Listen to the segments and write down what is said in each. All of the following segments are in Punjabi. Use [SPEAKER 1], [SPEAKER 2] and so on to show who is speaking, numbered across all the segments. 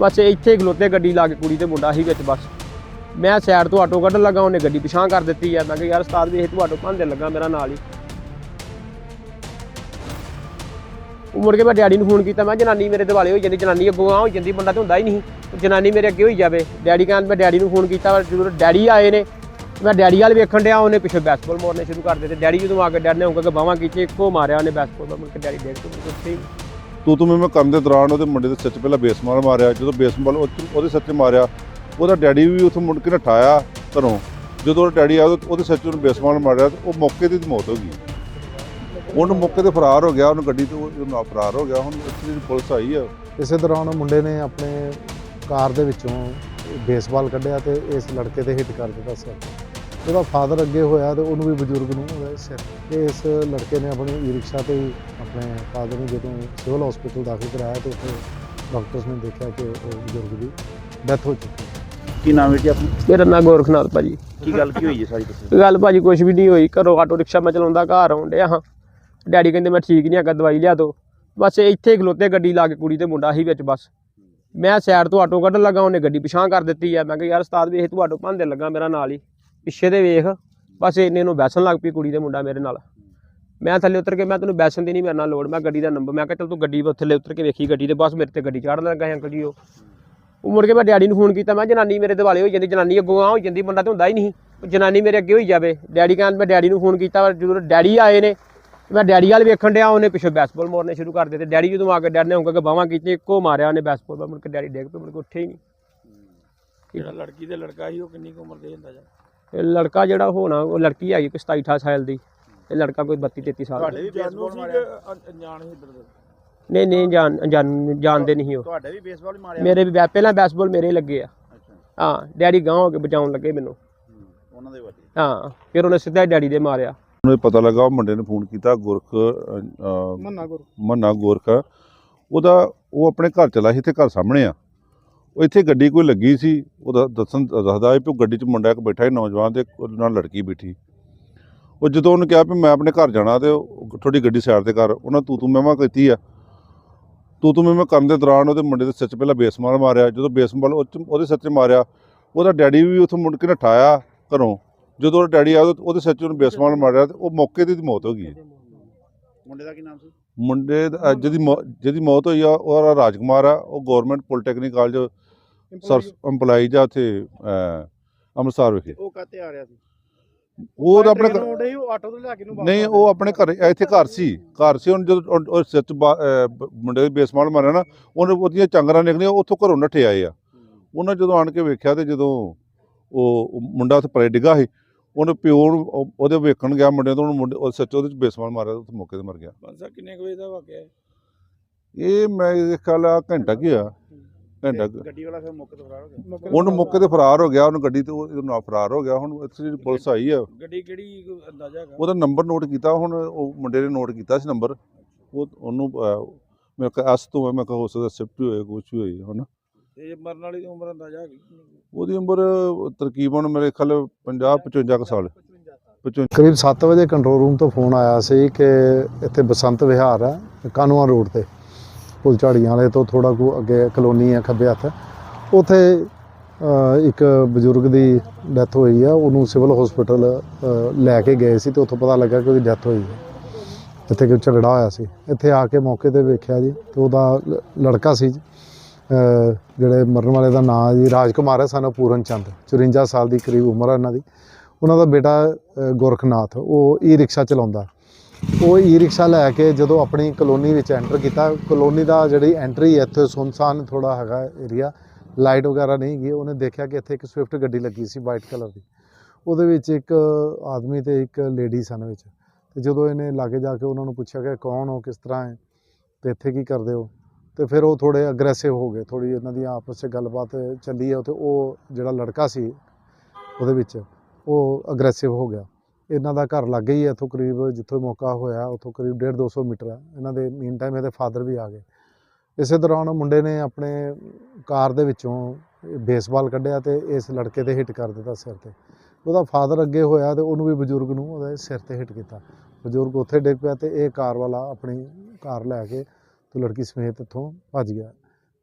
[SPEAKER 1] ਬਸ ਇੱਥੇ ਖਲੋਤੇ ਗੱਡੀ ਲਾ ਕੇ ਕੁੜੀ ਤੇ ਮੁੰਡਾ ਸੀ ਵਿੱਚ ਬਸ। ਮੈਂ ਸਾਈਡ ਤੋਂ ਆਟੋ ਕੱਢਣ ਲੱਗਾ, ਉਹਨੇ ਗੱਡੀ ਪਿਛਾਂ ਕਰ ਦਿੱਤੀ ਆ। ਮੈਂ ਕਿਹਾ, ਯਾਰ ਉਸਤਾਦ ਵੇਖ ਤੂੰ ਆਟੋ ਭਾਂਦੇ ਲੱਗਾ ਮੇਰਾ ਨਾਲ ਹੀ। ਮੁੜ ਕੇ ਮੈਂ ਡੈਡੀ ਨੂੰ ਫੋਨ ਕੀਤਾ, ਮੈਂ ਜਨਾਨੀ ਮੇਰੇ ਦਿਵਾਲੇ ਹੋਈ ਜਾਂਦੀ, ਜਨਾਨੀ ਅੱਗੋਂ ਆ ਹੋ ਜਾਂਦੀ ਬੰਦਾ ਤੇ ਹੁੰਦਾ ਹੀ ਨਹੀਂ। ਜਨਾਨੀ ਮੇਰੇ ਅੱਗੇ ਹੋਈ ਜਾਵੇ। ਡੈਡੀ ਕਹਿੰਦਾ, ਮੈਂ ਡੈਡੀ ਨੂੰ ਫੋਨ ਕੀਤਾ ਜਦੋਂ ਡੈਡੀ ਆਏ ਨੇ, ਮੈਂ ਡੈਡੀ ਵਾਲ ਵੇਖਣ ਡਿਆ, ਉਹਨੇ ਪਿੱਛੇ ਬੈਸਬਾਲ ਮਾਰਨੇ ਸ਼ੁਰੂ ਕਰ ਦਿੱਤੇ। ਡੈਡੀ ਜਦੋਂ ਆ ਕੇ ਡੈਡੀ ਨੇ ਉਂਗਲ ਕੇ ਬਾਹਾਂ ਕੀਤੀ ਇੱਕੋ ਮਾਰਿਆ ਉਹਨੇ ਬੈਸਬਾਲ ਮੁੜ ਕੇ ਡੈਡੀ ਡੇਗ ਤੋਂ ਉੱਥੇ ਹੀ।
[SPEAKER 2] ਤੂੰ ਤੂੰ ਮੈਂ ਕੰਮ ਦੇ ਦੌਰਾਨ ਉਹਦੇ ਮੁੰਡੇ ਦੇ ਸਿਰ 'ਚ ਪਹਿਲਾਂ ਬੇਸਮਾਲ ਮਾਰਿਆ, ਜਦੋਂ ਬੇਸਮਾਲ ਉਹਦੇ ਸਿਰ 'ਚ ਮਾਰਿਆ, ਉਹਦਾ ਡੈਡੀ ਵੀ ਉੱਥੋਂ ਮੁੜ ਕੇ ਨਠਾਇਆ ਘਰੋਂ। ਜਦੋਂ ਉਹਦਾ ਡੈਡੀ ਆਇਆ, ਉਹਦੇ- ਉਹਦੇ ਸਿਰ 'ਚ ਉਹਨੂੰ ਬੇਸਮਾਲ ਮਾਰਿਆ, ਤੇ ਉਹ ਮੌਕੇ ਤੇ ਮੌਤ ਹੋ ਗਈ। ਉਹਨੂੰ ਮੌਕੇ ਤੇ ਫਰਾਰ ਹੋ ਗਿਆ, ਉਹਨੂੰ ਗੱਡੀ ਤੋਂ ਉਹ ਫਰਾਰ ਹੋ ਗਿਆ, ਹੁਣ ਇੱਥੇ ਜਿਹੜੀ ਪੁਲਿਸ ਆਈ ਆ।
[SPEAKER 3] ਇਸੇ ਦੌਰਾਨ ਉਹ ਮੁੰਡੇ ਨੇ ਆਪਣੇ ਕਾਰ ਦੇ ਵਿੱਚੋਂ ਬੇਸਬਾਲ ਕੱਢਿਆ ਤੇ ਇਸ ਲੜਕੇ ਤੇ ਹਿੱਟ ਕਰ ਦਿੱਤਾ ਸਿਰ। ਉਹਦਾ ਫਾਦਰ ਅੱਗੇ ਹੋਇਆ ਤੇ ਉਹਨੂੰ ਵੀ ਬਜ਼ੁਰਗ ਨੂੰ ਉਹਦੇ ਸਿਰ ਤੇ ਇਸ ਲੜਕੇ ਨੇ ਆਪਣੀ ਈ ਰਿਕਸ਼ਾ ਤੇ ਹੀ ਆਪਣੇ ਫਾਦਰ ਨੂੰ ਜਦੋਂ ਸਿਵਲ ਹਸਪੀਟਲ ਦਾਖਲ ਕਰਾਇਆ ਤੇ ਉੱਥੇ ਡਾਕਟਰਸ ਨੇ ਦੇਖਿਆ ਕਿ ਉਹ ਬਜ਼ੁਰਗ ਦੀ ਡੈਥ ਹੋ ਚੁੱਕੀ ਹੈ।
[SPEAKER 4] ਕੀ ਨਾਮ ਹੈ ਜੀ ਆਪਣਾ?
[SPEAKER 1] ਮੇਰਾ ਨਾਂ ਗੋਰਖਨਾਥ ਭਾਜੀ।
[SPEAKER 4] ਕੀ ਗੱਲ ਕੀ ਹੋਈ ਹੈ ਸਾਰੀ ਦੱਸੋ।
[SPEAKER 1] ਗੱਲ ਭਾਜੀ ਕੁਝ ਵੀ ਨਹੀਂ ਹੋਈ। ਘਰੋਂ ਆਟੋ ਰਿਕਸ਼ਾ ਮੈਂ ਚਲਾਉਂਦਾ ਘਰ ਆਉਣ ਡਿਆ ਹਾਂ। ਡੈਡੀ ਕਹਿੰਦੇ ਮੈਂ ਠੀਕ ਨਹੀਂ ਹੈਗਾ ਦਵਾਈ ਲਿਆ ਦੋ। ਬਸ ਇੱਥੇ ਹੀ ਖਲੋਤੇ ਗੱਡੀ ਲਾ ਕੇ ਕੁੜੀ ਤੇ ਮੁੰਡਾ ਸੀ ਵਿੱਚ ਬਸ। ਮੈਂ ਸਾਈਡ ਤੋਂ ਆਟੋ ਕੱਢਣ ਲੱਗਾ ਉਹਨੇ ਗੱਡੀ ਪਿਛਾਂ ਕਰ ਦਿੱਤੀ ਆ। ਮੈਂ ਕਿਹਾ ਯਾਰ ਉਸਤਾਦ ਵੇਖ ਤੂੰ ਆਟੋ ਭਾਂਦੇ ਲੱਗਾ ਮੇਰਾ ਨਾਲ ਹੀ। ਪਿੱਛੇ ਦੇ ਵੇਖ, ਬਸ ਇੰਨੇ ਨੂੰ ਬੈਸਣ ਲੱਗ ਪਈ ਕੁੜੀ ਦੇ ਮੁੰਡਾ ਮੇਰੇ ਨਾਲ। ਮੈਂ ਥੱਲੇ ਉਤਰ ਕੇ ਮੈਂ ਤੈਨੂੰ ਬੈਸਣ ਦੀ ਨਹੀਂ ਮੇਰੇ ਨਾਲ ਲੋੜ, ਮੈਂ ਗੱਡੀ ਦਾ ਨੰਬਰ, ਮੈਂ ਕਿਹਾ ਚਲ ਤੂੰ ਗੱਡੀ ਥੱਲੇ ਉਤਰ ਕੇ ਵੇਖੀ ਗੱਡੀ ਤੇ, ਬਸ ਮੇਰੇ ਤੇ ਗੱਡੀ ਚਾੜਨ ਲੱਗਾ ਸੀ ਅੰਕਲ ਜੀ ਉਹ। ਉਹ ਮੁੜ ਕੇ ਮੈਂ ਡੈਡੀ ਨੂੰ ਫੋਨ ਕੀਤਾ, ਮੈਂ ਜਨਾਨੀ ਮੇਰੇ ਦਿਵਾਲੇ ਹੋਈ ਜਾਂਦੀ, ਜਨਾਨੀ ਅੱਗੋਂ ਆ ਹੋ ਜਾਂਦੀ ਬੰਦਾ ਤਾਂ ਹੁੰਦਾ ਹੀ ਨਹੀਂ। ਉਹ ਜਨਾਨੀ ਮੇਰੇ ਅੱਗੇ ਹੋਈ ਜਾਵੇ। ਡੈਡੀ ਕਹਿੰਦਾ, ਮੈਂ ਡੈਡੀ ਨੂੰ ਫੋਨ ਕੀਤਾ ਜਦੋਂ ਡੈਡੀ ਆਏ ਨੇ, ਮੈਂ ਡੈਡੀ ਵਾਲ ਵੇਖਣ ਡਿਆ, ਉਹਨੇ ਪਿੱਛੇ ਬੈਸਬਾਲ ਮਾਰਨੇ ਸ਼ੁਰੂ ਕਰ ਦਿੱਤੇ। ਡੈਡੀ ਜਦੋਂ ਆ ਕੇ ਡੈਡੀ ਨੇ ਉਂਗਲ ਕਿ ਬਾਹਾਂ ਕੀਤੀ ਇੱਕੋ ਮਾਰਿਆ ਉਹਨੇ ਬੈਸਬਾਲ ਮੁੜ ਕੇ ਡੈਡੀ ਡੇਗ ਪਏ, ਮੁੜ ਕੇ ਉੱਠੇ ਹੀ ਨਹੀਂ।
[SPEAKER 5] ਜਿਹੜਾ ਲੜਕੀ ਤੇ ਲੜਕਾ ਸੀ, ਉਹ ਕਿੰਨੀ ਕੁ ਉਮਰ ਦੇ ਹੁੰਦਾ ਜਾ
[SPEAKER 1] ਇਹ ਲੜਕਾ ਜਿਹੜਾ ਹੋਣਾ ਉਹ ਲੜਕੀ ਹੈਗੀ ਕੋਈ 27 28 ਸਾਲ ਦੀ। ਤੇ ਲੜਕਾ ਕੋਈ 32 33 ਸਾਲ ਦਾ।
[SPEAKER 4] ਤੁਹਾਡੇ ਵੀ ਬੇਸਬਾਲ ਮਾਰਿਆ?
[SPEAKER 5] ਅਣਜਾਣ
[SPEAKER 1] ਨਹੀਂ ਨਹੀਂ ਜਾਣ ਜਾਣ- ਜਾਣਦੇ ਨਹੀਂ ਉਹ।
[SPEAKER 4] ਤੁਹਾਡੇ ਵੀ ਬੇਸਬਾਲ ਹੀ ਮਾਰਿਆ?
[SPEAKER 1] ਮੇਰੇ ਵੀ ਬੈ- ਪਹਿਲਾਂ ਬੈਸਬਾਲ ਮੇਰੇ ਹੀ ਲੱਗੇ ਆ।
[SPEAKER 4] ਅੱਛਾ।
[SPEAKER 1] ਹਾਂ ਡੈਡੀ ਗਾਂਹ ਹੋ ਕੇ ਬਚਾਉਣ ਲੱਗੇ ਮੈਨੂੰ।
[SPEAKER 4] ਹੂੰ, ਉਹਨਾਂ ਦੇ ਵੱਡੇ।
[SPEAKER 1] ਹਾਂ ਫਿਰ ਉਹਨੇ ਸਿੱਧਾ ਡੈਡੀ ਦੇ ਮਾਰਿਆ।
[SPEAKER 2] ਉਹਨੂੰ ਇਹ ਪਤਾ ਲੱਗਾ ਉਹ ਮੁੰਡੇ ਨੇ ਫੋਨ ਕੀਤਾ ਗੁਰਖ ਅ,
[SPEAKER 3] ਮੰਨਾ ਗੁਰੂ
[SPEAKER 2] ਮੰਨਾ ਗੋਰਖ। ਉਹਦਾ ਉਹ ਆਪਣੇ ਘਰ ਚਲਾ ਸੀ ਇੱਥੇ ਘਰ ਸਾਹਮਣੇ ਆ। ਉਹ ਇੱਥੇ ਗੱਡੀ ਕੋਈ ਲੱਗੀ ਸੀ ਉਹਦਾ ਦੱਸਣ ਦੱਸਦਾ ਹੈ ਵੀ ਉਹ ਗੱਡੀ 'ਚ ਮੁੰਡਾ ਇੱਕ ਬੈਠਾ ਸੀ ਨੌਜਵਾਨ ਤੇ ਉਹਦੇ ਨਾਲ ਲੜਕੀ ਬੈਠੀ। ਉਹ ਜਦੋਂ ਉਹਨੇ ਕਿਹਾ ਵੀ ਮੈਂ ਆਪਣੇ ਘਰ ਜਾਣਾ ਤੇ ਉਹ ਥੋੜੀ ਗੱਡੀ ਸਾਈਡ ਤੇ ਕਰ ਉਹਨਾਂ ਤੂੰ ਤੂੰ ਮਹਿਮਾ ਕੀਤੀ ਆ। ਤੂੰ ਤੂੰ ਮਹਿਮਾ ਕਰਨ ਦੇ ਦੌਰਾਨ ਉਹਦੇ ਮੁੰਡੇ ਦੇ ਸਿਰ 'ਚ ਪਹਿਲਾਂ ਬੇਸਮਾਲ ਮਾਰਿਆ ਜਦੋਂ ਬੇਸਮਾਲ ਉਹ ਉਹਦੇ ਸਿਰ 'ਚ ਮਾਰਿਆ। ਉਹਦਾ ਡੈਡੀ ਵੀ ਉੱਥੋਂ ਮੁੜ ਕੇ ਨਠਾਇਆ ਘਰੋਂ। ਜਦੋਂ ਉਹਦਾ ਡੈਡੀ ਆਇਆ ਉਹਦੇ- ਉਹਦੇ ਸਿਰ 'ਚ ਉਹਨੂੰ ਬੇਸਮਾਲ ਮਾਰਿਆ ਤੇ ਉਹ ਮੌਕੇ ਤੇ ਹੀ ਮੌਤ ਹੋ ਗਈ।
[SPEAKER 4] ਮੁੰਡੇ ਦਾ ਕੀ ਨਾਮ ਸੀ?
[SPEAKER 2] ਮੁੰਡੇ ਦਾ- ਜਿਹਦੀ ਮੌ- ਜਿਹਦੀ ਮੌਤ ਹੋਈ ਆ ਉਹਦਾ ਰਾਜਕੁਮਾਰ ਆ ਉਹ ਗਵਰਨਮੈਂਟ ਪੋਲੀਟੈਕਨਿਕ ਕਾਲਜ ਸਰਸ EMPLOYEE ਆ ਉੱਥੇ ਅੰਮ੍ਰਿਤਸਰ ਵਿਖੇ।
[SPEAKER 4] ਉਹ ਕਾਤੇ ਆ ਰਿਹਾ ਸੀ?
[SPEAKER 2] ਉਹ ਤਾਂ ਆਪਣੇ ਘਰ-
[SPEAKER 3] ਉਹ ਆਟੋ ਤੋਂ ਲਿਆ ਕੇ ਨੂੰ
[SPEAKER 2] ਨਹੀਂ ਉਹ ਆਪਣੇ ਘਰ ਇੱਥੇ ਘਰ ਸੀ। ਘਰ ਸੀ ਹੁਣ ਜਦੋਂ ਉਹ- ਉਹ ਸਿਰ 'ਚ ਬਾ- ਅਹ, ਬ- ਮੁੰਡੇ ਦੇ ਬੇਸਮਾਲ ਮਾਰਿਆ ਨਾ ਉਹਨੇ ਉਹਦੀਆਂ ਚੰਗਰਾਂ ਨਿਕਲੀਆਂ ਉੱਥੋਂ ਘਰੋਂ ਨੱਠੇ ਆਏ ਆ। ਉਹਨਾਂ ਜਦੋਂ ਆਣ ਕੇ ਵੇਖਿਆ ਤੇ ਜਦੋਂ ਉਹ ਉਹ ਮੁੰਡਾ ਉੱਥੇ ਪਰੇ ਡਿੱਗਾ ਸੀ ਉਹਨੇ ਪਿਓ ਨੂੰ ਉਹ- ਉਹਦੇ ਵੇਖਣ ਗਿਆ ਮੁੰਡੇ ਤੋਂ ਉਹਨੂੰ ਮੁੰਡੇ ਉਹ ਸੱਚ ਉਹਦੇ 'ਚ ਬੇਸਮਾਲ ਮਾਰਿਆ ਉੱਥੇ ਮੌਕੇ ਤੇ ਮਰ ਗਿਆ।
[SPEAKER 5] ਪੰਸਾ ਕਿੰਨੇ ਕੁ ਵਜੇ ਦਾ ਵਾਕਿਆ ਹੈ
[SPEAKER 2] ਇਹ ਮੈਂ ਇਹ ਖਿਆਲ ਆ ਘੰਟਾ ਕੀ ਆ। ਘੰਟਾ ਕੁ-
[SPEAKER 4] ਗੱਡੀ ਵਾਲਾ ਫਿਰ ਮੌਕੇ ਤੋਂ ਫਰਾਰ ਹੋ ਗਿਆ।
[SPEAKER 2] ਉਹਨੂੰ ਮੌਕੇ ਤੇ ਫਰਾਰ ਹੋ ਗਿਆ ਉਹਨੂੰ ਗੱਡੀ ਤੋਂ ਨਾਲ ਫਰਾਰ ਹੋ ਗਿਆ। ਹੁਣ ਇੱਥੇ ਜਿਹੜੀ ਪੁਲਿਸ ਆਈ ਆ
[SPEAKER 5] ਗੱਡੀ ਕਿਹੜੀ ਕੋਈ ਅੰਦਾਜ਼ਾ ਹੈਗਾ?
[SPEAKER 2] ਉਹਦਾ ਨੰਬਰ ਨੋਟ ਕੀਤਾ ਹੁਣ ਉਹ ਮੁੰਡੇ ਨੇ ਨੋਟ ਕੀਤਾ ਸੀ ਨੰਬਰ। ਉਹ ਉਹਨੂੰ ਅਹ, ਮੈਂ ਕਿਹਾ ਐਸ ਤੋਂ ਹੈ, ਮੈਂ ਕਿਹਾ ਹੋ ਸਕਦਾ ਸਿਫਟ ਹੋਏ ਕੁਝ ਵੀ ਹੋਏ ਹਨਾ
[SPEAKER 5] ਤੇ ਮਰਨ ਵਾਲੀ ਦੀ ਉਮਰ ਅੰਦਾਜ਼ਾ ਹੈਗੀ?
[SPEAKER 2] ਉਹਦੀ ਉਮਰ ਤਕਰੀਬਨ ਮੇਰੇ ਖਿਆਲ 50 55 ਕੁ ਸਾਲ। 55
[SPEAKER 3] ਕਰੀਬ 7 ਵਜੇ ਕੰਟਰੋਲ ਰੂਮ ਤੋਂ ਫੋਨ ਆਇਆ ਸੀ ਕਿ ਇੱਥੇ ਬਸੰਤ ਵਿਹਾਰ ਹੈ ਕਾਨੂੰਆਂ ਰੋਡ ਤੇ। ਪੁਲ ਝਾੜੀਆਂ ਵਾਲੇ ਤੋਂ ਥੋੜਾ ਕੁ ਅੱਗੇ ਕਲੋਨੀ ਹੈ ਖੱਬੇ ਹੱਥ। ਉਥੇ ਇੱਕ ਬਜ਼ੁਰਗ ਦੀ ਡੈਥ ਹੋਈ ਆ। ਉਹਨੂੰ ਸਿਵਲ ਹਸਪੀਟਲ ਲੈ ਕੇ ਗਏ ਸੀ ਤੇ ਉੱਥੋਂ ਪਤਾ ਲੱਗਾ ਕਿ ਉਹਦੀ ਡੈਥ ਹੋਈ ਹੈ ਇੱਥੇ ਕੋਈ ਝਗੜਾ ਹੋਇਆ ਸੀ। ਇੱਥੇ ਆ ਕੇ ਮੌਕੇ ਤੇ ਵੇਖਿਆ ਜੀ ਤੇ ਉਹਦਾ ਲੜਕਾ ਸੀ ਜਿਹੜੇ ਮਰਨ ਵਾਲੇ ਦਾ ਨਾਂ ਜੀ ਰਾਜਕੁਮਾਰ ਹੈ ਸਾਨੂੰ ਪੂਰਨ ਚੰਦ। 54 ਸਾਲ ਦੀ ਕਰੀਬ ਉਮਰ ਹੈ ਇਹਨਾਂ ਦੀ। ਉਹਨਾਂ ਦਾ ਬੇਟਾ ਅ, ਗੋਰਖਨਾਥ। ਉਹ ਈ ਰਿਕਸ਼ਾ ਚਲਾਉਂਦਾ। ਉਹ ਈ ਰਿਕਸ਼ਾ ਲੈ ਕੇ ਜਦੋਂ ਆਪਣੀ ਕਲੋਨੀ ਵਿੱਚ ਐਂਟਰ ਕੀਤਾ, ਕਲੋਨੀ ਦਾ ਜਿਹੜੀ ਐਂਟਰੀ ਹੈ, ਇੱਥੇ ਸੁਨਸਾਨ ਥੋੜਾ ਹੈਗਾ ਏਰੀਆ ਲਾਈਟ ਵਗੈਰਾ ਨਹੀਂ ਗਈ, ਉਹਨੇ ਦੇਖਿਆ ਕਿ ਇੱਥੇ ਇੱਕ ਸਵਿਫਟ ਗੱਡੀ ਲੱਗੀ ਸੀ ਵਾਈਟ ਕਲਰ ਦੀ। ਉਹਦੇ ਵਿੱਚ ਇੱਕ ਆਦਮੀ ਤੇ ਇੱਕ ਲੇਡੀ ਸਨ ਵਿੱਚ। ਤੇ ਜਦੋਂ ਇਹਨੇ ਲਾਗੇ ਜਾ ਕੇ ਉਹਨਾਂ ਨੂੰ ਪੁੱਛਿਆ ਕਿ ਕੌਣ ਹੋ, ਕਿਸ ਤਰ੍ਹਾਂ ਹੈ, ਤੇ ਇੱਥੇ ਕੀ ਕਰਦੇ ਹੋ? ਤੇ ਫਿਰ ਉਹ ਥੋੜੇ ਅਗਰੈਸਿਵ ਹੋ ਗਏ ਥੋੜੀ ਇਹਨਾਂ ਦੀ ਆਪਸ ਵਿੱਚ ਗੱਲਬਾਤ ਚੱਲੀ ਹੈ, ਤੇ ਉਹ ਜਿਹੜਾ ਲੜਕਾ ਸੀ ਉਹਦੇ ਵਿੱਚ ਉਹ ਅਗਰੈਸਿਵ ਹੋ ਗਿਆ। ਇਹਨਾਂ ਦਾ ਘਰ ਲੱਗੇ ਹੀ ਹੈ, ਇੱਥੋਂ ਕਰੀਬ ਜਿੱਥੋਂ ਮੌਕਾ ਹੋਇਆ, ਉੱਥੋਂ ਕਰੀਬ 1.5 200 ਮੀਟਰ ਹੈ। ਇਹਨਾਂ ਦੇ ਮੀਨ ਟਾਈਮ ਇਹਦੇ ਫਾਦਰ ਵੀ ਆ ਗਏ। ਇਸੇ ਦੌਰਾਨ ਮੁੰਡੇ ਨੇ ਆਪਣੇ ਕਾਰ ਦੇ ਵਿੱਚੋਂ ਬੇਸਬਾਲ ਕੱਢਿਆ ਤੇ ਇਸ ਲੜਕੇ ਤੇ ਹਿੱਟ ਕਰ ਦਿੱਤਾ ਸਿਰ ਤੇ। ਉਹਦਾ ਫਾਦਰ ਅੱਗੇ ਹੋਇਆ ਤੇ ਉਹਨੂੰ ਵੀ ਬਜ਼ੁਰਗ ਨੂੰ ਉਹਦੇ ਸਿਰ ਤੇ ਹਿੱਟ ਕੀਤਾ। ਬਜ਼ੁਰਗ ਉੱਥੇ ਡਿੱਗ ਪਿਆ ਤੇ ਇਹ ਕਾਰ ਵਾਲਾ ਆਪਣੀ ਕਾਰ ਲੈ ਕੇ ਤੇ ਲੜਕੀ ਸਮੇਤ ਇੱਥੋਂ ਭੱਜ ਗਿਆ।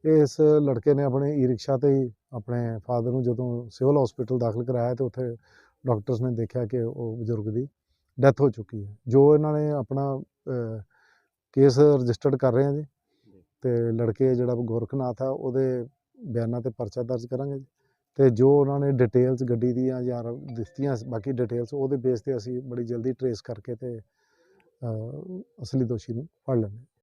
[SPEAKER 3] ਇਸ ਲੜਕੇ ਨੇ ਆਪਣੇ ਈ ਰਿਕਸ਼ਾ ਤੇ ਹੀ ਆਪਣੇ ਫਾਦਰ ਨੂੰ ਜਦੋਂ ਸਿਵਲ ਹਸਪੀਟਲ ਦਾਖਲ ਕਰਾਇਆ ਤੇ ਉੱਥੇ ਡਾਕਟਰਸ ਨੇ ਦੇਖਿਆ ਕਿ ਉਹ ਬਜ਼ੁਰਗ ਦੀ ਡੈਥ ਹੋ ਚੁੱਕੀ ਹੈ। ਜੋ ਇਹਨਾਂ ਨੇ ਆਪਣਾ ਕੇਸ ਰਜਿਸਟਰਡ ਕਰ ਰਹੇ ਹਾਂ ਜੀ ਤੇ ਲੜਕੇ ਜਿਹੜਾ ਗੋਰਖਨਾਥ ਆ ਉਹਦੇ ਬਿਆਨਾਂ ਤੇ ਪਰਚਾ ਦਰਜ ਕਰਾਂਗੇ ਜੀ। ਤੇ ਜੋ ਉਹਨਾਂ ਨੇ ਡਿਟੇਲਸ ਗੱਡੀ ਦੀਆਂ ਜਾਂ ਦਿੱਤੀਆਂ ਬਾਕੀ ਡਿਟੇਲਸ ਉਹਦੇ ਬੇਸ ਤੇ ਅਸੀਂ ਬੜੀ ਜਲਦੀ ਟਰੇਸ ਕਰਕੇ ਤੇ ਅਸਲੀ ਦੋਸ਼ੀ ਨੂੰ ਫੜ ਲੈਂਦੇ